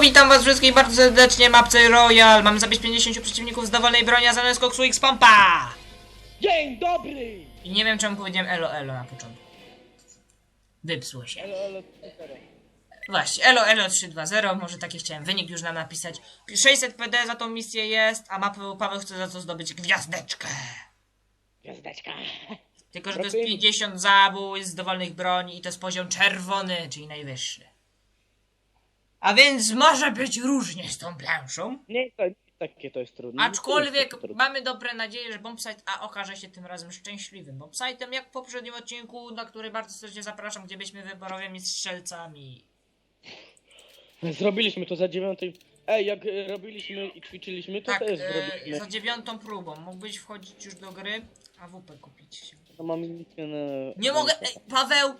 witam was wszystkich bardzo serdecznie, mapce Royal. Mamy zabić 50 przeciwników z dowolnej broni, a zamiast koksu X pompa! Dzień dobry! I nie wiem czemu powiedziałem elo elo na początku. Wypsło się. Elo, elo. Właśnie, elo elo 320, może takie chciałem wynik już nam napisać. 600 PD za tą misję jest, a Paweł, Paweł chce za to zdobyć gwiazdeczkę. Gwiazdeczka. Tylko, że to jest Brakuje mi- 50 zabójstw z dowolnych broni i to jest poziom czerwony, czyli najwyższy. A więc może być różnie z tą planszą. Nie, to, takie to jest trudne. Aczkolwiek jest trudne. mamy dobre nadzieje, że Bombsite A okaże się tym razem szczęśliwym Bombsite'em, jak w poprzednim odcinku, na który bardzo serdecznie zapraszam, gdzie byliśmy wyborowymi strzelcami. Zrobiliśmy to za dziewiątej... Ej, jak e, robiliśmy i ćwiczyliśmy, to Tak, też e, zrobiliśmy. za dziewiątą próbą. Mógłbyś wchodzić już do gry, a WP kupić. To mam misję na... Nie mogę, ej, Paweł!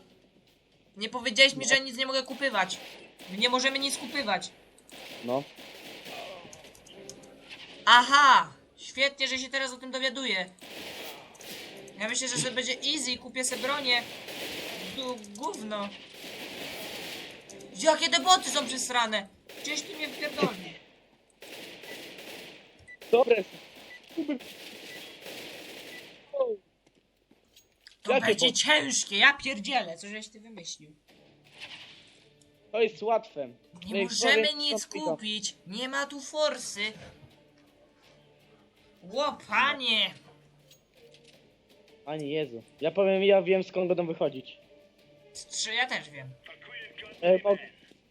Nie powiedziałeś mi, że nic nie mogę kupywać. Nie możemy nic kupywać. No. Aha! Świetnie, że się teraz o tym dowiaduję. Ja myślę, że sobie będzie easy kupię sobie bronię. Gó- Gówno. Jakie te boty są przesrane? Gdzieś ty mnie wpierdoli. Dobre. To będzie ciężkie, ja pierdzielę, co żeś ty wymyślił. To jest łatwe. Nie możemy nic kupić, nie ma tu forsy. Łopanie! Ani Jezu. Ja powiem, ja wiem skąd będą wychodzić. Czy ja też wiem. Ej, no,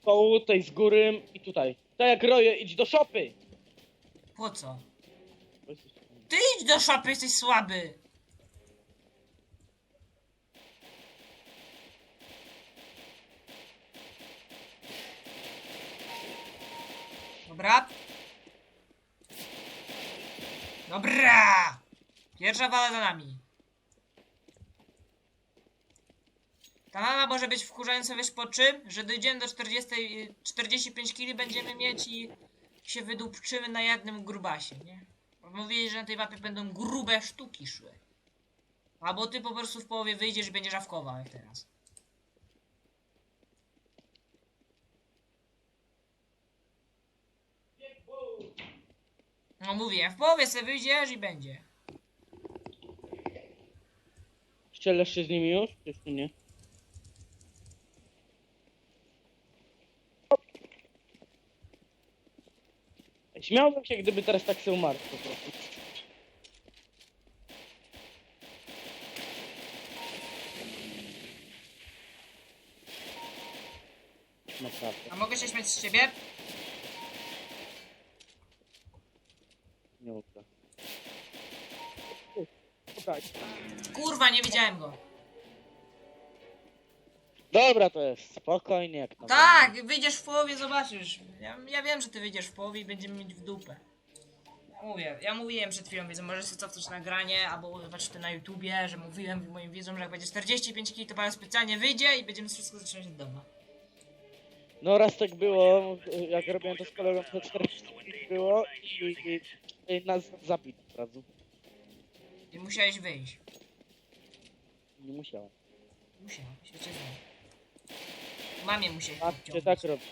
to tutaj z góry i tutaj. Tak jak roję, idź do szopy! Po co? Ty idź do szopy, jesteś słaby! Dobra. Dobra! Pierwsza wala za nami. Ta mama może być wkurzająca, wiesz po czym? Że dojdziemy do 40, y, 45 kg będziemy mieć i się wydupczymy na jednym grubasie, nie? Bo Mówili, że na tej mapie będą grube sztuki szły. Albo ty po prostu w połowie wyjdziesz i będziesz awkował jak teraz. No mówię, w połowie sobie wyjdziesz i będzie. Ścielasz się z nimi już? Jeszcze nie. Śmiałbym się, gdyby teraz tak się umarł po prostu. Naprawdę. A mogę się śmiać z ciebie? Nie. Tak. Kurwa, nie widziałem go. Dobra, to jest. Spokojnie jak tam. Tak, wyjdziesz w połowie, zobaczysz. Ja, ja wiem, że ty wyjdziesz w połowie i będziemy mieć w dupę. Mówię, ja mówiłem przed chwilą, więc możesz sobie cofnąć nagranie, albo zobaczyć to na YouTubie, że mówiłem moim widzom, że jak będzie 45 kg, to pan specjalnie wyjdzie i będziemy wszystko zaczynać od domu. No raz tak było, jak robiłem to z kolegą, to 40 było i, i, i nas zabił od razu. I musiałeś wyjść. Nie musiałem. Musiałeś, ja cię znam. Mamie musiałeś Tak, się tak robi.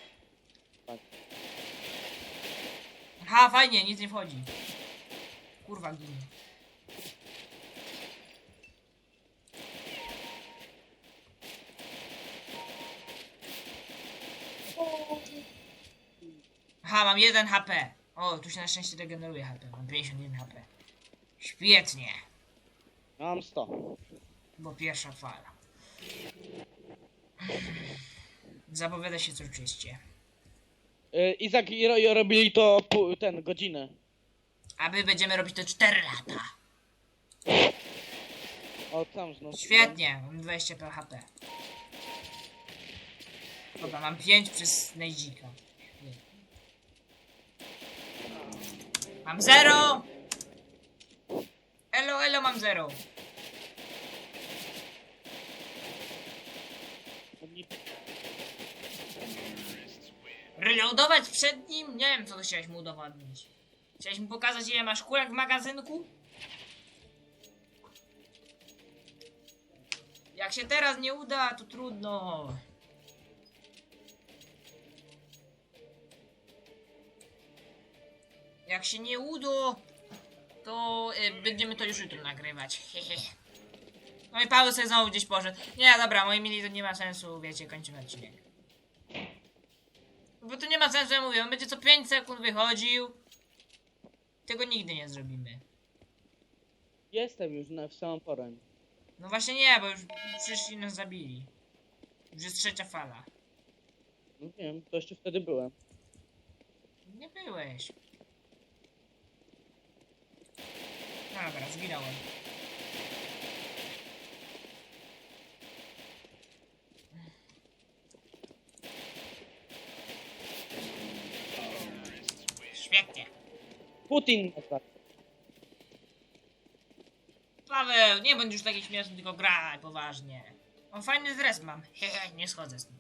Aha, fajnie, nic nie wchodzi. Kurwa, ginie. Aha, mam 1 HP. O, tu się na szczęście regeneruje HP. Mam 51 HP. Świetnie. Mam 100. Bo pierwsza fala. Zapowiada się coś czyście. Y, Izak i Rojo robili to pół, ten, godzinę. A my będziemy robić to 4 lata. O, tam znów. Świetnie, mam 20 PHP. Dobra, mam 5 przez Nejdzika. Mam 0! Elo, elo, mam 0. Reloadować przed nim? Nie wiem, co chciałeś mu udowodnić. Chciałeś mu pokazać, ile masz kulek w magazynku? Jak się teraz nie uda, to trudno. Jak się nie uda, to y, będziemy to już jutro nagrywać. Hehe. No i Paweł sobie znowu gdzieś poszedł. Nie, dobra, moi mili, to nie ma sensu, wiecie, kończymy odcinek. Bo to nie ma sensu, ja mówię, on będzie co 5 sekund wychodził. Tego nigdy nie zrobimy. Jestem już na, w samą porę. No właśnie nie, bo już przyszli i nas zabili. Już jest trzecia fala. No wiem, to jeszcze wtedy byłem. Nie byłeś. Dobra, zginąłem. Świetnie. Putin. Paweł, nie bądź już taki śmieszny, tylko graj poważnie. On fajny dres mam. Hehe, nie schodzę z nim.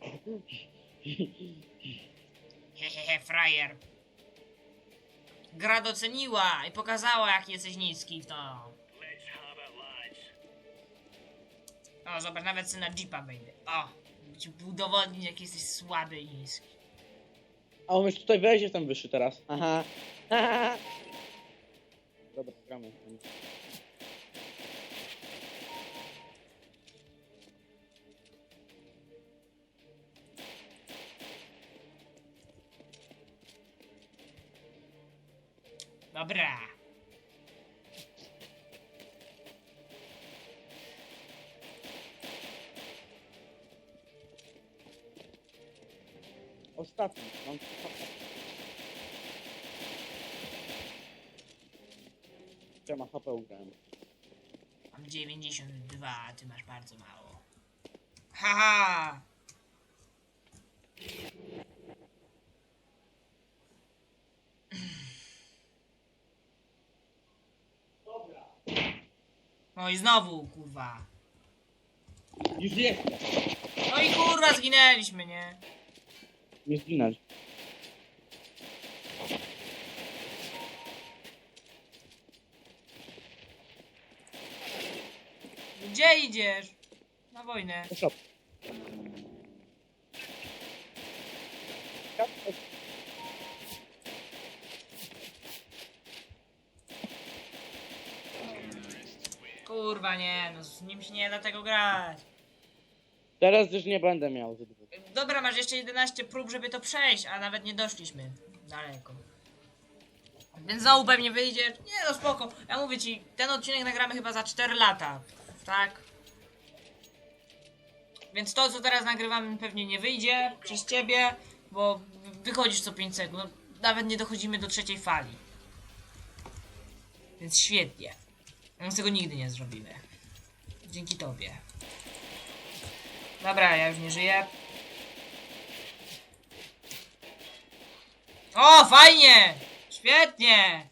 Hehehe, frajer. Gra doceniła i pokazała, jak jesteś niski w to. O, zobacz, nawet syna Jeepa wejdę. O, ci udowodnić, jak jesteś słaby i niski. A on już tutaj wejdzie tam wyższy teraz. Aha. Dobra, gramy. Dobra. Ostatni. Mam... Ja ma HP ugrałem. Mam 92, a ty masz bardzo mało. Haha! No i znowu, kurwa. Już jest! No i kurwa, zginęliśmy, nie? Nie zginać. Gdzie idziesz? Na wojnę. Kurwa, nie, no z nim się nie da tego grać. Teraz już nie będę miał. Dobra, masz jeszcze 11 prób, żeby to przejść, a nawet nie doszliśmy daleko. Więc znowu pewnie wyjdzie. Nie no, spoko. Ja mówię ci, ten odcinek nagramy chyba za 4 lata. Tak? Więc to, co teraz nagrywamy, pewnie nie wyjdzie przez ciebie, bo wychodzisz co 5 sekund. No, Nawet nie dochodzimy do trzeciej fali. Więc świetnie. Więc tego nigdy nie zrobimy. Dzięki tobie. Dobra, ja już nie żyję. O, fajnie! Świetnie!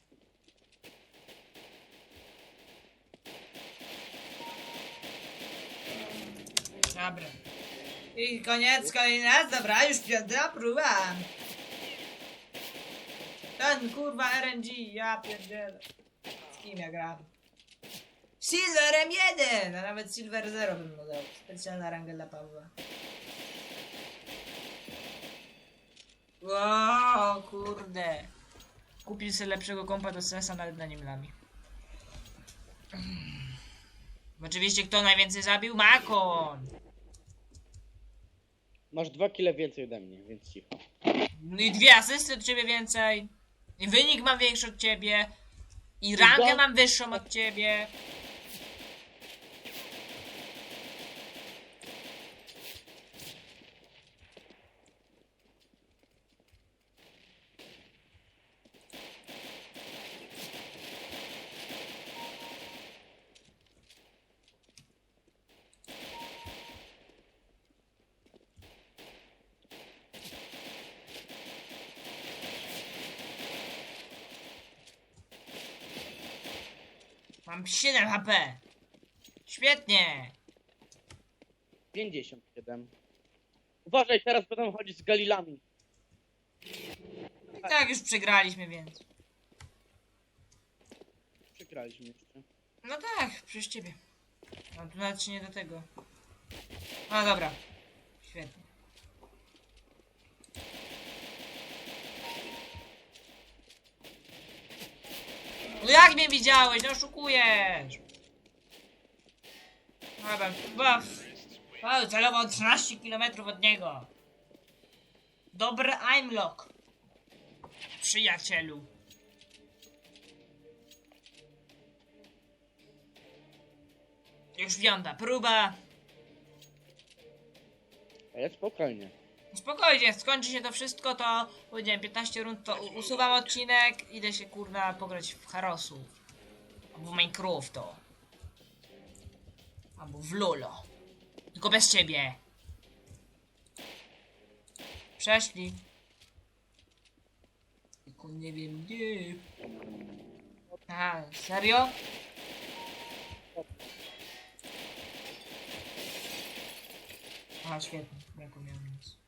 Dobra. I koniec, kolejny raz, dobra, już piąta próba. Ten kurwa RNG, ja pierdzielę. Z kim ja gram? Silverem 1, a nawet Silver 0 bym mu dał. Specjalna ranga dla Pawła. Wow, kurde. Kupił sobie lepszego kompa do sensa nawet na nim lami. Oczywiście kto najwięcej zabił? Makon! Masz dwa kile więcej ode mnie, więc cicho. No i dwie asysty od ciebie więcej. I wynik mam większy od ciebie. I rangę mam wyższą od ciebie. Mam 7 HP. Świetnie. 57. Uważaj, teraz będą chodzić z Galilami. I tak już przegraliśmy, więc. Przegraliśmy jeszcze. No tak, przez ciebie. No tu nawet się nie do tego. No dobra. Świetnie. No jak mnie widziałeś? No oszukujesz! Dobra, chyba... Wow, celował 13 km od niego. Dobry aimlock. Przyjacielu. Już piąta próba. Ale spokojnie. Spokojnie, skończy się to wszystko, to powiedziałem 15 rund, to usuwam odcinek, idę się kurna pograć w Harosu. Albo w Minecrafto. Albo w Lolo. Tylko bez ciebie. Przeszli. Tylko nie wiem gdzie. Aha, serio? A, świetnie, jako miałem nic.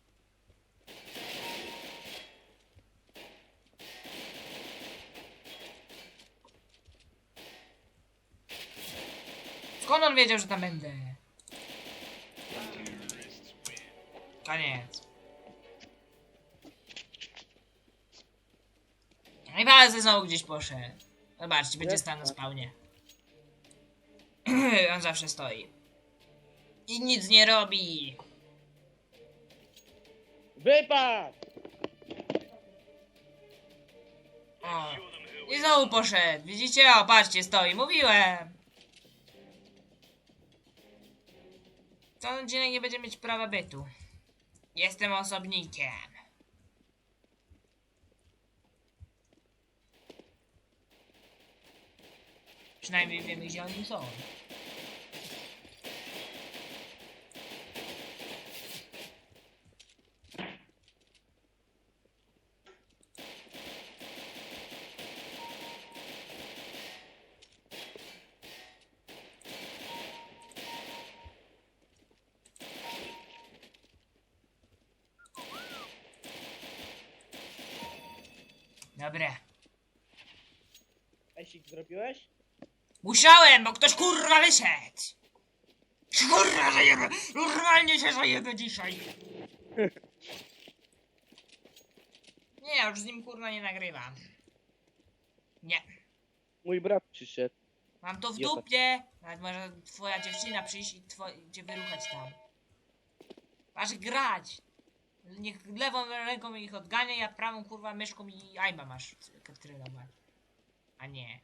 Skąd on wiedział, że tam będę? Koniec. I palce znowu gdzieś poszedł. Zobaczcie, będzie stał na spawnie. on zawsze stoi. I nic nie robi. Wypad! O. I znowu poszedł. Widzicie? O, patrzcie, stoi. Mówiłem. Ten odcinek nie będzie mieć prawa bytu. Jestem osobnikiem. Przynajmniej wiemy, gdzie oni są. Dobre. Esik zrobiłeś? Musiałem, bo ktoś kurwa wyszedł. Kurwa zajebę. Normalnie się zajebę dzisiaj. Nie, ja już z nim kurwa nie nagrywam. Nie. Mój brat przyszedł. Mam to w Jota. dupie. Nawet może twoja dziewczyna przyjść i two, cię wyruchać tam. Masz grać. Niech lewą ręką ich odgania, ja prawą kurwa myszką i ajba masz trylować. A nie.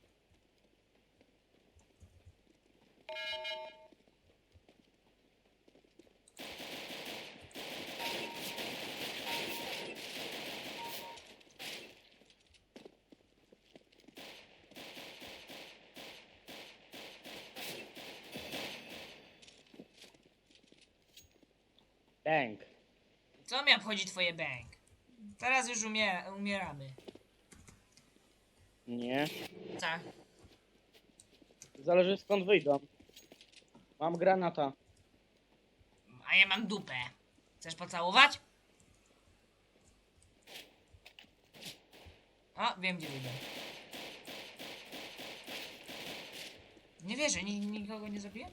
Bang. Co mnie obchodzi twoje bank? Teraz już umie, umieramy. Nie. Co? Zależy skąd wyjdą. Mam granata. A ja mam dupę. Chcesz pocałować? O, wiem gdzie wyjdę. Nie wierzę, ni nikogo nie zabiję?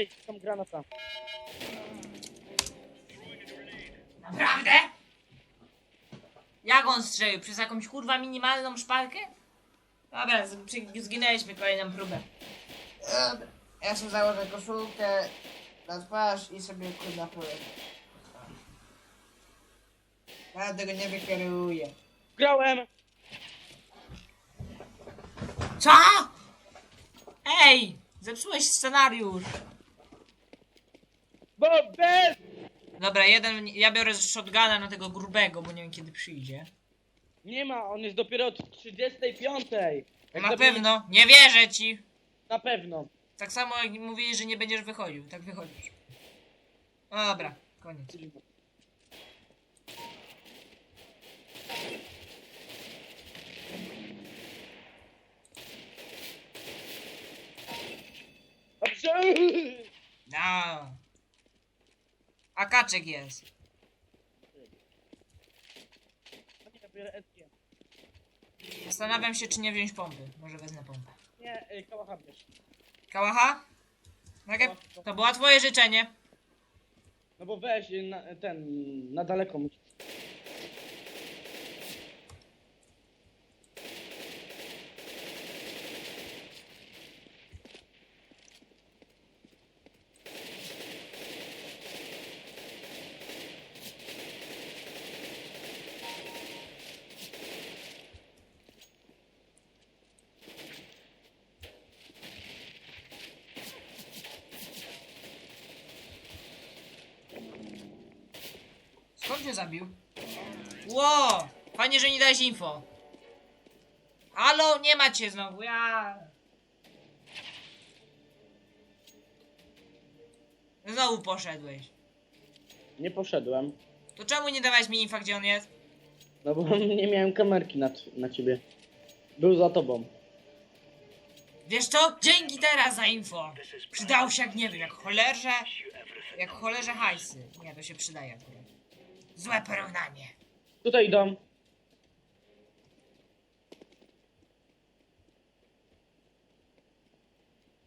Ej, tam granata. Naprawdę? Jak on strzelił? Przez jakąś kurwa minimalną szpalkę? Dobra, z- przy- zginęliśmy kolejną próbę. Dobra, ja sobie założę koszulkę na twarz i sobie kurwa powiem. Ja tego nie wykieruję. Grałem! Co? Ej! Zepsułeś scenariusz. Bo bez! Dobra, jeden, ja biorę shotguna na tego grubego, bo nie wiem kiedy przyjdzie. Nie ma, on jest dopiero od 35. Jak Na pewno, nie wierzę ci. Na pewno. Tak samo jak mówili, że nie będziesz wychodził, tak wychodzisz. No dobra, koniec. Dobrze! No. A kaczek jest. Nie, biorę SG. Zastanawiam się, czy nie wziąć pompy. Może wezmę pompę. Nie, y, kałacha bierz. Kałacha? Takie, to było twoje życzenie. No bo weź y, na, ten, na daleko musisz. Skąd mnie zabił? Ło! Fajnie, że nie dałeś info. Halo, nie macie znowu, ja... Znowu poszedłeś. Nie poszedłem. To czemu nie dawałeś mi infa, gdzie on jest? No bo nie miałem kamerki na, na ciebie. Był za tobą. Wiesz co? Dzięki teraz za info. Przydał się jak nie wiem, jak cholerze... Jak cholerze hajsy. Nie, to się przydaje akurat. Złe porównanie. Tutaj idą.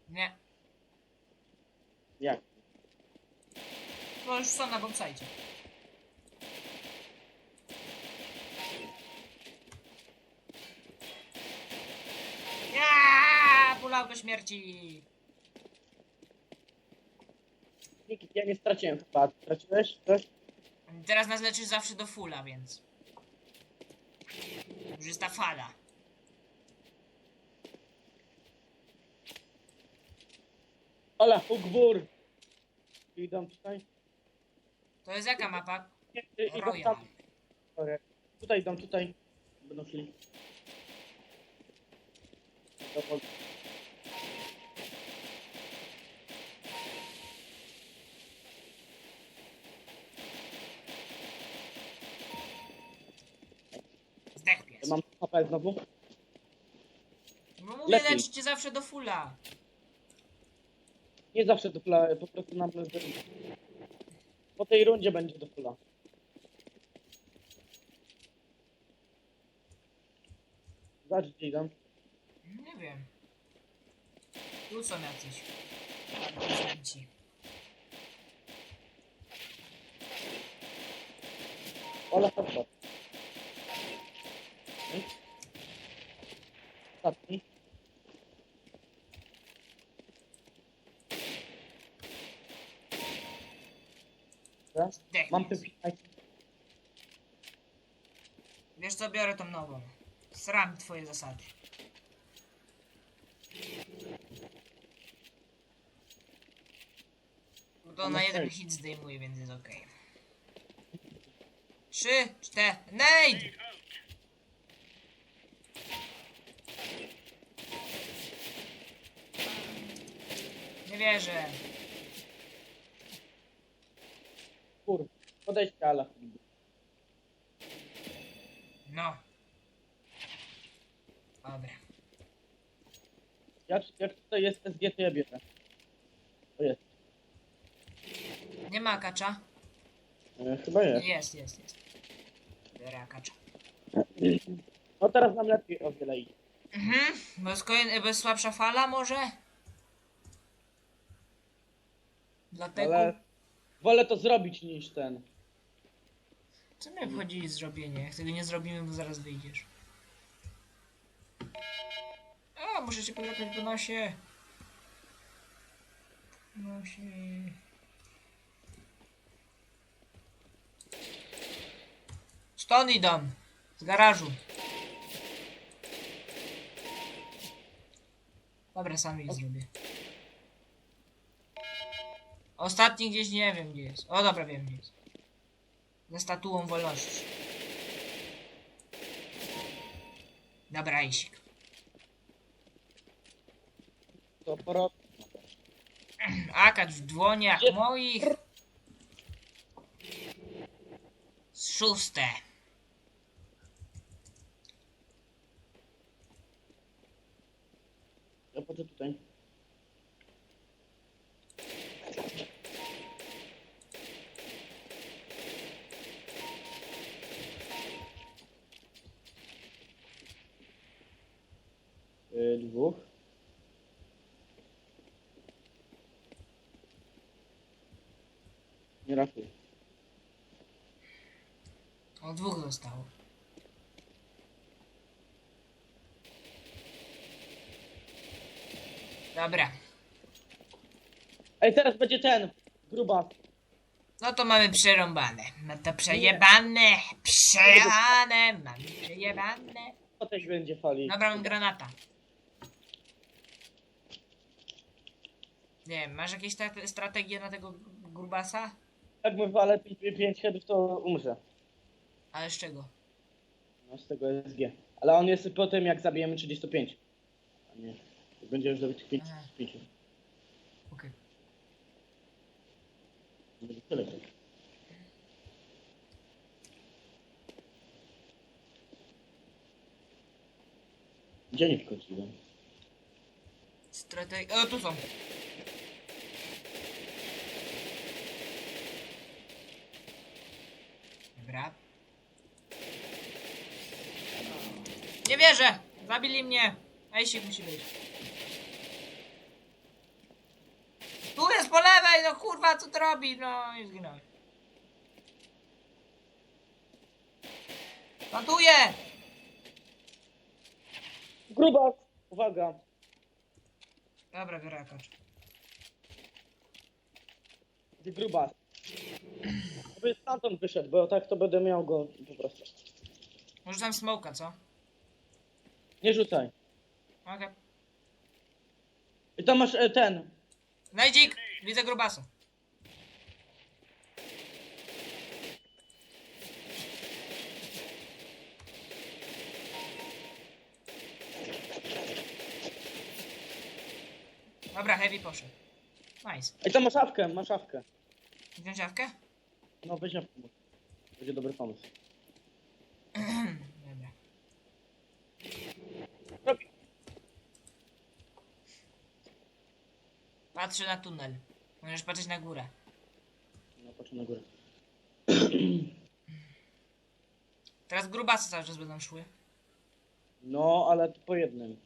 Nie. Jak? No już są na bombsite. Ja, Pulałko śmierci. Nikt, ja nie straciłem chyba. Straciłeś coś? Teraz nas leczysz zawsze do fulla, więc. Już jest ta fala. Ola, Hugbur! Idą tutaj. To jest jaka mapa? Nie, y, idą tam. Sorry. Tutaj idą, tutaj. Będą szli. Do- pies. Mam HP znowu. No mówię, lepiej. zawsze do fulla. Nie zawsze do fula, po prostu nam Po tej rundzie będzie do fula. Zobacz gdzie idą. Nie wiem. Tu są jacyś. Prezenci. Ola Hotbot. Ostatni. Teraz Zdech Mam te Wiesz co, biorę tą nową. Sram twoje zasady. No To na jeden hit zdejmuje, więc jest okej. Trzy, cztery, nade! Nie wierzę. kur. Podejdź Ala. No. Dobra. Jak, jak tutaj jest SG, to ja bierę. To jest. Nie ma akacza? E, chyba jest. Jest, jest, jest. Biorę akacza. No teraz nam lepiej o wiele idzie. Mhm. Bo jest, bo jest słabsza fala może? Dlatego... Ale wolę to zrobić niż ten. Co mnie wchodzi zrobienie? Jak tego nie zrobimy, bo zaraz wyjdziesz. A, muszę cię poklepać po nosie. Nosie. Stąd idą. Z garażu. Dobra, sam ich zrobię. Ostatni gdzieś nie wiem gdzie jest. O dobra, wiem gdzie jest. Ze statuą wolności. Dobra, Isik. To poro... Akacz w dłoniach moich. Szóste. Ja poczekaj tutaj. Y, dwóch. Nie rachuj. O dwóch zostało. Dobra. Ej, teraz będzie ten. Gruba. No to mamy przerąbane. No to przejebane. Przejebane. Mamy przejebane. To też będzie fali. Dobra, mam granata. Nie wiem, masz jakieś strate- strategie na tego grubasa? Jak mu walę 5 headów, to umrze. Ale z czego? No z tego SG. Ale on jest po tym, jak zabijemy 35. A nie. Będzie już zabić 5. Aha. 5. Okej. Będzie tyle. Gdzie nie wchodziłem? Strategie. O, tu są. Dobra. Nie wierzę! Zabili mnie! Ejsik musi być. Tu jest po lewej, no kurwa, co to robi? No i zginąłem. Plantuję! Gruba! Uwaga! Dobra, biorę akacz. Gdzie gruba? Żeby stamtąd wyszedł, bo tak to będę miał go po prostu. Może tam smoka, co? Nie rzucaj. Okej. I tam masz e, ten. Najdzik! Widzę grubasa. Dobra, heavy poszedł. Nice. I tam masz szafkę, masz szafkę. Wziąć awkę? No weź szafkę. bo Będzie dobry pomysł. Dobra. Robi. Patrzę na tunel. Możesz patrzeć na górę. No patrzę na górę. Teraz grubasy cały czas będą szły. No, ale to po jednym.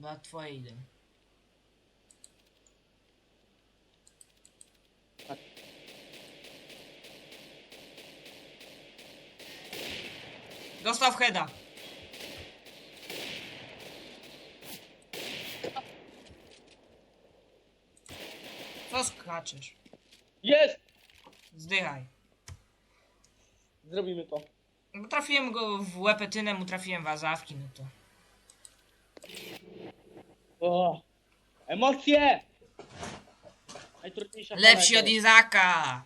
Chyba twoje idą. Tak. Dostał w heada. Co skaczesz? Jest! Zdychaj. Zrobimy to. Trafiłem go w łepetynę, mu trafiłem w azawki, no to... O! Emocje! Najtrudniejsza Lepsi od Izaka!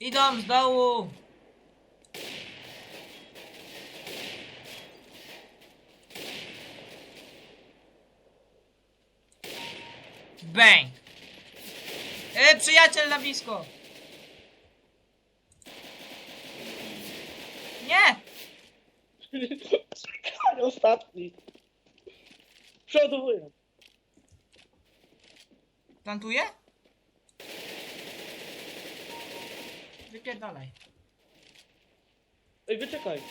Idą z dołu! Bang! E, przyjaciel na blisko! Nie! Czekaj, ostatni. Przodowuję. Plantuje? Wypierdalaj. Ej, wyczekaj.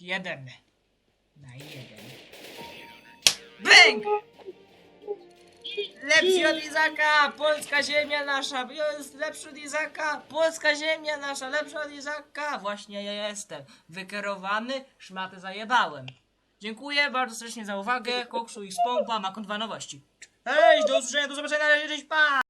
Jeden. Na jeden. Bang! Lepszy od Izaka! Polska ziemia nasza! Jest lepszy od Izaka! Polska ziemia nasza! Lepsza od Izaka! Właśnie ja jestem. Wykierowany, szmatę zajebałem. Dziękuję bardzo serdecznie za uwagę. Koksu i spompa ma konwa nowości. Hej, do usłyszenia, do zobaczenia, na razie, cześć, pa!